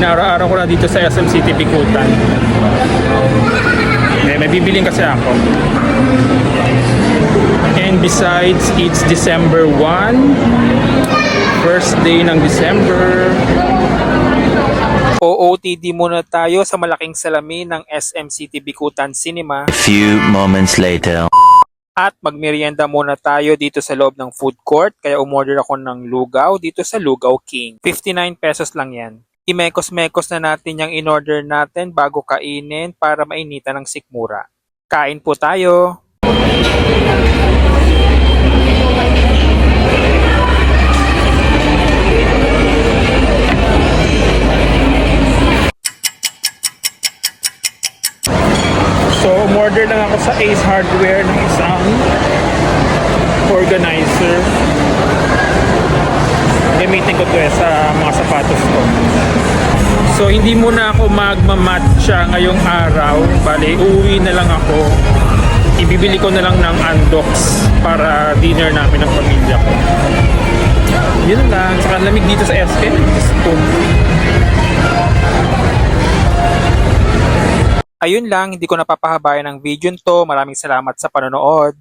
Inaraw-araw ko na dito sa SM City Bikutan. Eh, may bibiling kasi ako. And besides, it's December 1. First day ng December. OOTD muna tayo sa malaking salamin ng SM City Bikutan Cinema. A few moments later. At magmerienda muna tayo dito sa loob ng food court. Kaya umorder ako ng lugaw dito sa Lugaw King. 59 pesos lang yan. Imekos-mekos na natin yung in-order natin bago kainin para mainitan ng sikmura. Kain po tayo! So, umorder lang ako sa Ace Hardware ng isang organizer. Gamitin ko to eh sa mga sapatos ko. So, hindi muna ako magmamatcha ngayong araw. Bali, uuwi na lang ako. Ibibili ko na lang ng Andox para dinner namin ng pamilya ko. Yun lang. Saka lamig dito sa SK. Gusto. Ayun lang, hindi ko napapahabayan ng video to. Maraming salamat sa panonood.